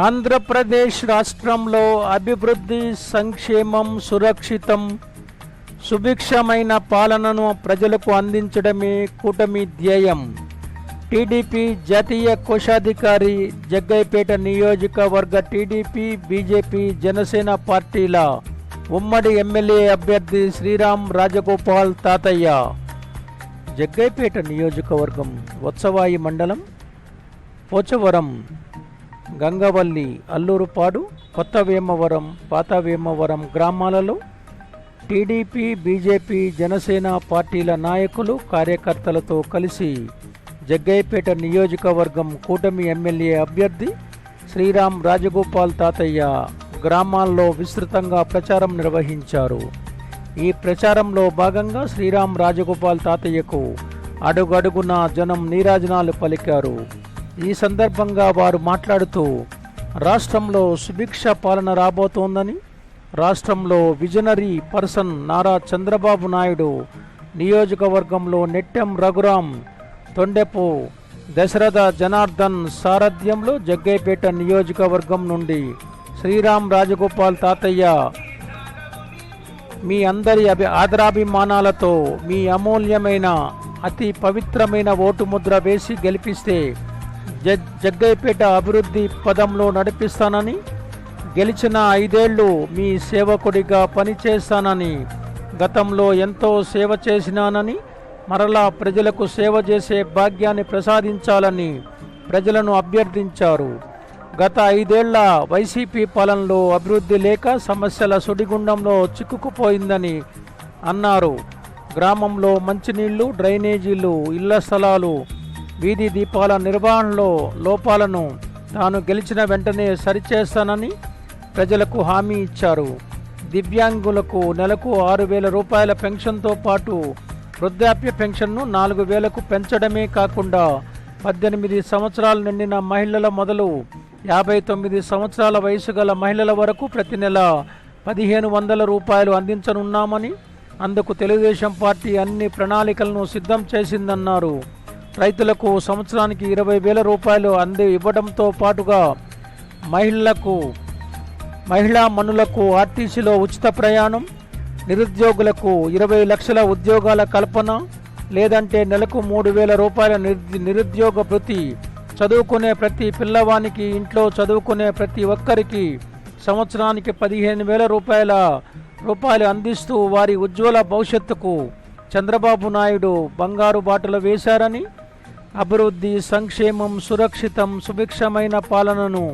ఆంధ్రప్రదేశ్ రాష్ట్రంలో అభివృద్ధి సంక్షేమం సురక్షితం సుభిక్షమైన పాలనను ప్రజలకు అందించడమే కూటమి ధ్యేయం. టీడీపీ జాతీయ కోశాధికారి జగ్గైపేట నియోజకవర్గ టీడీపీ బీజేపీ జనసేన పార్టీల ఉమ్మడి ఎమ్మెల్యే అభ్యర్థి శ్రీరామ్ రాజగోపాల్ తాతయ్య. జగ్గైపేట నియోజకవర్గం వత్సవాయి మండలం పోచవరం. గంగవల్లి అల్లూరుపాడు కొత్త వేమవరం పాత వేమవరం గ్రామాలలో టీడీపీ బీజేపీ జనసేన పార్టీల నాయకులు కార్యకర్తలతో కలిసి జగ్గయ్యపేట నియోజకవర్గం కూటమి ఎమ్మెల్యే అభ్యర్థి శ్రీరామ్ రాజగోపాల్ తాతయ్య గ్రామాల్లో విస్తృతంగా ప్రచారం నిర్వహించారు. ఈ ప్రచారంలో భాగంగా శ్రీరామ్ రాజగోపాల్ తాతయ్యకు అడుగడుగున జనం నీరాజనాలు పలికారు. ఈ సందర్భంగా వారు మాట్లాడుతూ రాష్ట్రంలో సుభిక్ష పాలన రాబోతోందని రాష్ట్రంలో విజనరీ పర్సన్ నారా చంద్రబాబు నాయుడు నియోజకవర్గంలో నెట్టెం రఘురాం తొండెపు దశరథ జనార్దన్ సారథ్యంలో జగ్గైపేట నియోజకవర్గం నుండి శ్రీరామ్ రాజగోపాల్ తాతయ్య మీ అందరి అభి ఆదరాభిమానాలతో మీ అమూల్యమైన అతి పవిత్రమైన ఓటు ముద్ర వేసి గెలిపిస్తే జగ్గైపేట అభివృద్ధి పదంలో నడిపిస్తానని గెలిచిన ఐదేళ్ళు మీ సేవకుడిగా పనిచేస్తానని గతంలో ఎంతో సేవ చేసినానని మరలా ప్రజలకు సేవ చేసే భాగ్యాన్ని ప్రసాదించాలని ప్రజలను అభ్యర్థించారు. గత ఐదేళ్ళ వైసీపీ పాలనలో అభివృద్ధి లేక సమస్యల సుడిగుండంలో చిక్కుకుపోయిందని అన్నారు. గ్రామంలో మంచినీళ్ళు డ్రైనేజీలు ఇళ్ళ స్థలాలు వీధి దీపాల నిర్వహణలో లోపాలను తాను గెలిచిన వెంటనే సరిచేస్తానని ప్రజలకు హామీ ఇచ్చారు. దివ్యాంగులకు నెలకు ఆరు వేల రూపాయల పెన్షన్తో పాటు వృద్ధాప్య పెన్షన్ను నాలుగు వేలకు పెంచడమే కాకుండా పద్దెనిమిది సంవత్సరాలు నిండిన మహిళల మొదలు యాభై తొమ్మిది సంవత్సరాల వయసు గల మహిళల వరకు ప్రతి నెల పదిహేను వందల రూపాయలు అందించనున్నామని అందుకు తెలుగుదేశం పార్టీ అన్ని ప్రణాళికలను సిద్ధం చేసిందన్నారు. రైతులకు సంవత్సరానికి ఇరవై వేల రూపాయలు అంది ఇవ్వడంతో పాటుగా మహిళలకు మహిళా మనులకు ఆర్టీసీలో ఉచిత ప్రయాణం నిరుద్యోగులకు ఇరవై లక్షల ఉద్యోగాల కల్పన లేదంటే నెలకు మూడు వేల రూపాయల నిరుద్యోగ ప్రతి చదువుకునే ప్రతి పిల్లవానికి ఇంట్లో చదువుకునే ప్రతి ఒక్కరికి సంవత్సరానికి పదిహేను వేల రూపాయల రూపాయలు అందిస్తూ వారి ఉజ్వల భవిష్యత్తుకు చంద్రబాబు నాయుడు బంగారు బాటలు వేశారని అభివృద్ధి సంక్షేమం సురక్షితం సుభిక్షమైన పాలనను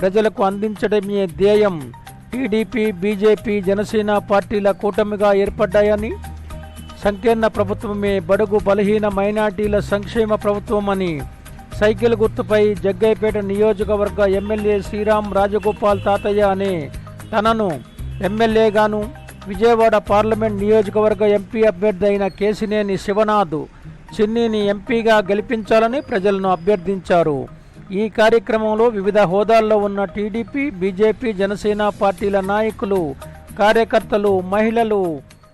ప్రజలకు అందించడమే ధ్యేయం. టీడీపీ బీజేపీ జనసేన పార్టీల కూటమిగా ఏర్పడ్డాయని సంకీర్ణ ప్రభుత్వమే బడుగు బలహీన మైనార్టీల సంక్షేమ ప్రభుత్వమని సైకిల్ గుర్తుపై జగ్గైపేట నియోజకవర్గ ఎమ్మెల్యే శ్రీరామ్ రాజగోపాల్ తాతయ్య అనే తనను ఎమ్మెల్యేగాను విజయవాడ పార్లమెంట్ నియోజకవర్గ ఎంపీ అభ్యర్థి అయిన కేసినేని శివనాథ్ చిన్నీని ఎంపీగా గెలిపించాలని ప్రజలను అభ్యర్థించారు. ఈ కార్యక్రమంలో వివిధ హోదాల్లో ఉన్న టీడీపీ బీజేపీ జనసేన పార్టీల నాయకులు కార్యకర్తలు మహిళలు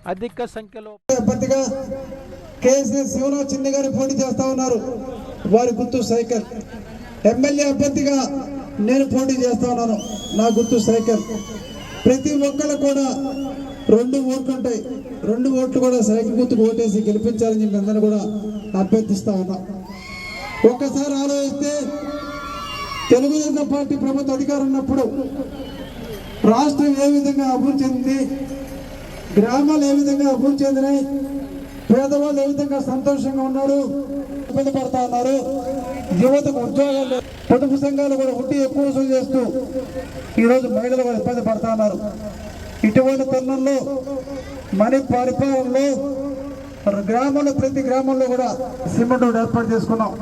అధిక సంఖ్యలో అభ్యర్థిగా కేఎస్ఎస్ శివరాజ్ చిన్ని గారు పోటీ చేస్తా ఉన్నారు. వారి గుర్తు సైకిల్. ఎమ్మెల్యే అభ్యర్థిగా నేను పోటీ చేస్తా ఉన్నాను. నా గుర్తు సైకిల్. ప్రతి ఒక్కరు కూడా రెండు ఓట్లు ఉంటాయి. రెండు ఓట్లు కూడా సైకిల్ గుర్తుకు ఓటేసి గెలిపించాలని చెప్పి అందరూ కూడా అభ్యర్థిస్తా ఉన్నాం. ఒక్కసారి ఆలోచిస్తే తెలుగుదేశం పార్టీ ప్రభుత్వ అధికారం ఉన్నప్పుడు రాష్ట్రం ఏ విధంగా అభివృద్ధి చెందింది గ్రామాలు ఏ విధంగా అభివృద్ధి చెందినాయి పేదవాళ్ళు ఏ విధంగా సంతోషంగా ఉన్నారు ఇబ్బంది పడతా ఉన్నారు యువతకు ఉద్యోగాలు పొదుపు సంఘాలు కూడా ఉంటే ఎక్కువ వసూలు చేస్తూ ఈరోజు మహిళలు కూడా ఇబ్బంది పడతా ఉన్నారు. ఇటువంటి తరుణంలో మణి పరిపాలనలో గ్రామంలో ప్రతి గ్రామంలో కూడా సిమెంట్ రోడ్ ఏర్పాటు చేసుకున్నాం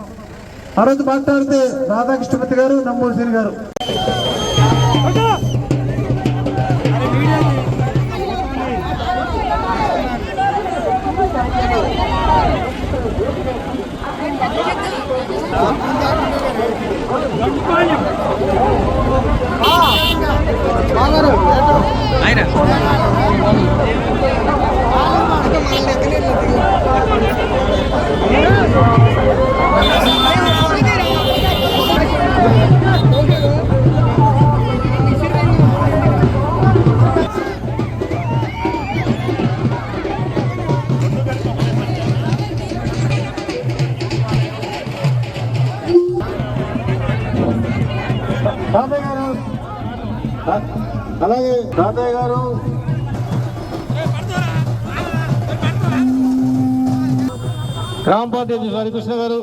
ఆ రోజు మాట్లాడితే రాధాకృష్ణమూర్తి గారు నమ్మూర్సేన్ గారు Tá, galera. అలాగే తాతయ్య గారు. గ్రామ పంచాయతీ హరికృష్ణ గారు.